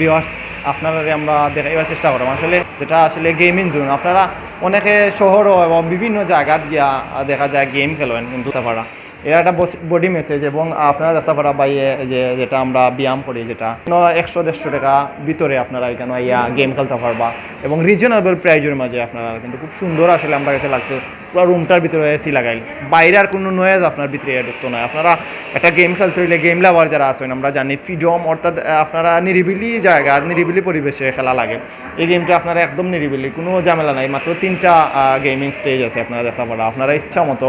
বিওয়ার্স আপনারা আমরা দেখাইবার চেষ্টা করলাম আসলে যেটা আসলে গেমিং জোন আপনারা অনেকে শহর এবং বিভিন্ন জায়গাত গিয়া দেখা যায় গেম খেলেন কিন্তু তা পারা। এটা একটা বডি মেসেজ এবং আপনারা দেখতে পারা বাইয়ে যে, যেটা আমরা ব্যায়াম করি যেটা। একশো দেড়শো টাকা ভিতরে আপনারা এখানে ইয়া গেম খেলতে পারবা। এবং রিজনেবল প্রাইজের মাঝে আপনারা কিন্তু খুব সুন্দর আসলে আমরা কাছে লাগছে। পুরো রুমটার ভিতরে এসি লাগাইল। বাইরে আর কোনো নয়েজ আপনার ভিতরে ঢুকতো না। আপনারা একটা গেম খেলতে হইলে গেম লাভার যারা আছেন, আমরা জানি ফ্রিডম অর্থাৎ আপনারা নিরিবিলি জায়গা, নিরিবিলি পরিবেশে খেলা লাগে। এই গেমটা আপনারা একদম নিরিবিলি, কোনো ঝামেলা নাই। মাত্র তিনটা গেমিং স্টেজ আছে আপনারা দেখতে পারা আপনারা ইচ্ছা মতো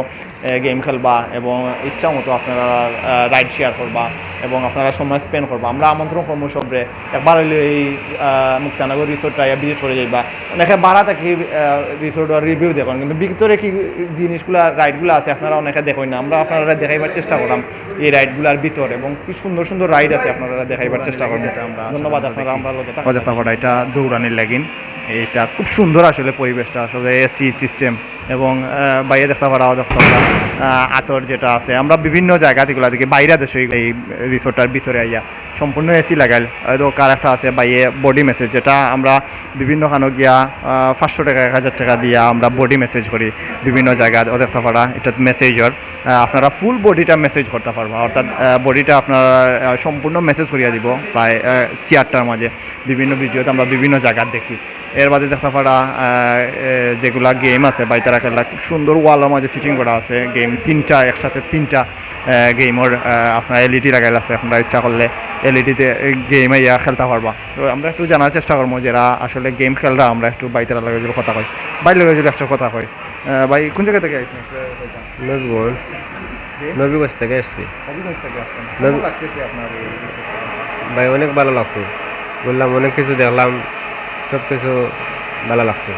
গেম খেলবা এবং ইচ্ছা মতো আপনারা রাইড শেয়ার করবা এবং আপনারা সময় স্পেন্ড করবা। আমরা আমন্ত্রণ করব সবরে। একবার হইলে এই মুক্তানগর রিসোর্টটা ভিজিট করে যাইবা অনেকে বাড়া থাকি রিসোর্টের রিভিউ দেখুন। কিন্তু ভিতরে কি জিনিসগুলো রাইডগুলো আছে আপনারা অনেকে দেখেন না। আমরা আপনারা দেখাইবার চেষ্টা করলাম এই রাইডগুলোর ভিতর এবং কি সুন্দর সুন্দর রাইড আছে আপনারা দেখাইবার চেষ্টা আমরা ধন্যবাদ আপনারা আমরা কথা এটা দৌড়ানির লাগিন এটা খুব সুন্দর আসলে পরিবেশটা আসলে এসি সিস্টেম এবং বাইরে দেখতে পারাও দেখতে পারা আতর যেটা আছে। আমরা বিভিন্ন জায়গা থেকে থেকে বাইরে দেশে এই রিসোর্টটার ভিতরে আইয়া। সম্পূর্ণ এসি লাগাইল। হয়তো কার একটা আছে বাইয়ে বডি মেসেজ যেটা আমরা বিভিন্ন খানো গিয়া পাঁচশো টাকা, এক হাজার টাকা দিয়া আমরা বডি মেসেজ করি বিভিন্ন জায়গা ওদের পারা এটা মেসেজর আপনারা ফুল বডিটা মেসেজ করতে পারবা। অর্থাৎ বডিটা আপনার সম্পূর্ণ মেসেজ করিয়া দিব। প্রায় চেয়ারটার মাঝে। বিভিন্ন ভিডিওতে আমরা বিভিন্ন জায়গার দেখি। এর বাদে দেখতে পারা যেগুলা গেম আছে বাই তারা খেলা খুব সুন্দর ওয়ালের মাঝে ফিটিং করা আছে। গেম তিনটা একসাথে তিনটা গেমের আপনার এলইডি লাগাইল আছে। আপনারা ইচ্ছা করলে এলইডিতে গেম ইয়া খেলতে পারবা। তো আমরা একটু জানার চেষ্টা করব যারা আসলে গেম খেলরা আমরা একটু বাইতারা লাগে যদি কথা কই। বাই লগে যদি একশো কথা কই। ভাই কোন জায়গা থেকে একটু কইতা। নবীগঞ্জ নবীগঞ্জ থেকে আসছেন। আপনার ভাই অনেক ভালো লাগছে। বললাম অনেক কিছু দেখলাম। সব কিছু ভালো লাগছে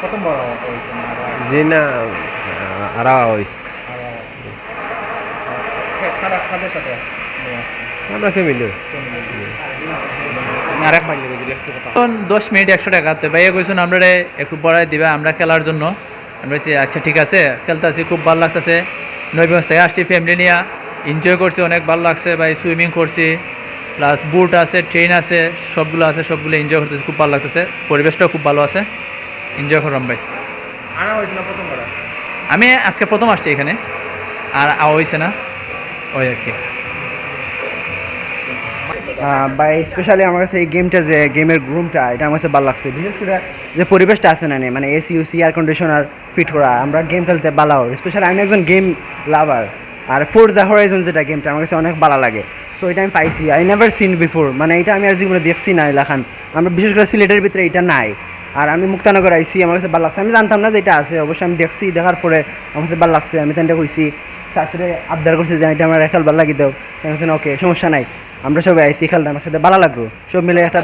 প্রথমবার না জি না আরা হয়েছে। আমরা ফ্যামিলি দশ মিনিট একশো টাকা তো ভাইয়া কইছেন আমরা একটু বড়াই দিবা আমরা খেলার জন্য। আমরা আচ্ছা ঠিক আছে খেলতে আছি খুব ভালো লাগতেছে। নবীগঞ্জ থেকে আসছি ফ্যামিলি নিয়ে। এনজয় করছি অনেক ভালো লাগছে ভাই সুইমিং করছি। প্লাস বুট আছে ট্রেন আছে সবগুলো আছে সবগুলো এনজয় করতেছি খুব ভালো লাগতেছে। পরিবেশটাও খুব ভালো আছে। এনজয় করলাম ভাই। আনা হয়েছে না প্রথমবার? আমি আজকে প্রথম আসছি এখানে। আর আওয়া হয়েছে না। ওই আর কি। বা স্পেশালি আমার কাছে এই গেমটা যে গেমের গ্রুমটা এটা আমার কাছে ভালো লাগছে। বিশেষ করে যে পরিবেশটা আছে না নে, মানে এসি ইউসি এয়ার কন্ডিশনার ফিট করা আমরা গেম খেলতে ভালো স্পেশালি আমি একজন গেম লাভার আর ফোর দ্য হরাইজন যেটা গেমটা আমার কাছে অনেক ভালো লাগে। সো এটা আমি পাইছি। আই নেভার সিন বিফোর মানে এটা আমি আর জীবনে দেখছি না এলাকান আমরা বিশেষ করে সিলেটের ভিতরে এটা নাই। আর আমি মুক্তানগর আইসি আমার কাছে ভালো লাগছে। আমি জানতাম না যে এটা আছে। অবশ্যই আমি দেখছি, দেখার পরে আমার কাছে ভালো লাগছে। আমি তেনটা কইছি ছাত্রে আবদার করছি যে, এটা আমার খেল ভালো লাগি দাও। ওকে, সমস্যা নাই। আমরা সবাই আইসি খেলতাম একসাথে ভালো লাগল। সব মিলে একটা